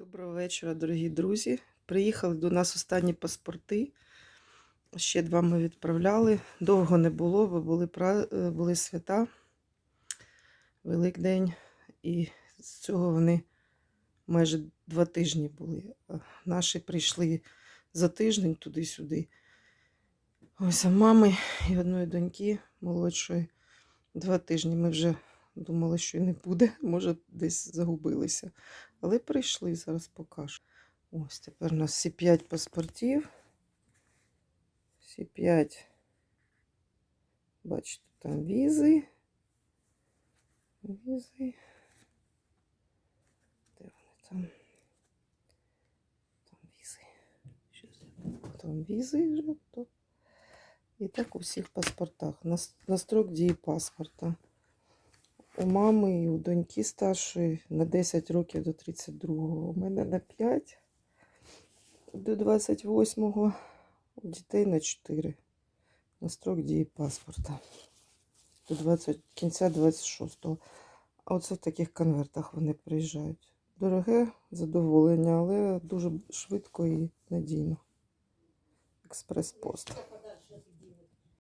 Доброго вечора, дорогі друзі. Приїхали до нас останні паспорти. Ще два ми відправляли. Довго не було, бо були, е, були свята, Великдень, і з цього вони майже два тижні були. Наші прийшли за тиждень туди-сюди. Ось а мами і одної доньки молодшої два тижні. Ми вже думали, що і не буде, може, десь загубилися. Але прийшли, зараз покажу. Ось тепер у нас всі 5 паспортів. Всі 5. Бачите, там візи. Візи. Де вони там? Там візи. Щас я. Там візи вже. І так у всіх паспортах. На строк дії паспорта. У мами і у доньки старшої на 10 років до 32-го. У мене на 5 до 28-го. У дітей на 4. На строк дії паспорта. До 20, кінця 26-го. А оце в таких конвертах вони приїжджають. Дороге задоволення, але дуже швидко і надійно. Експрес-пост.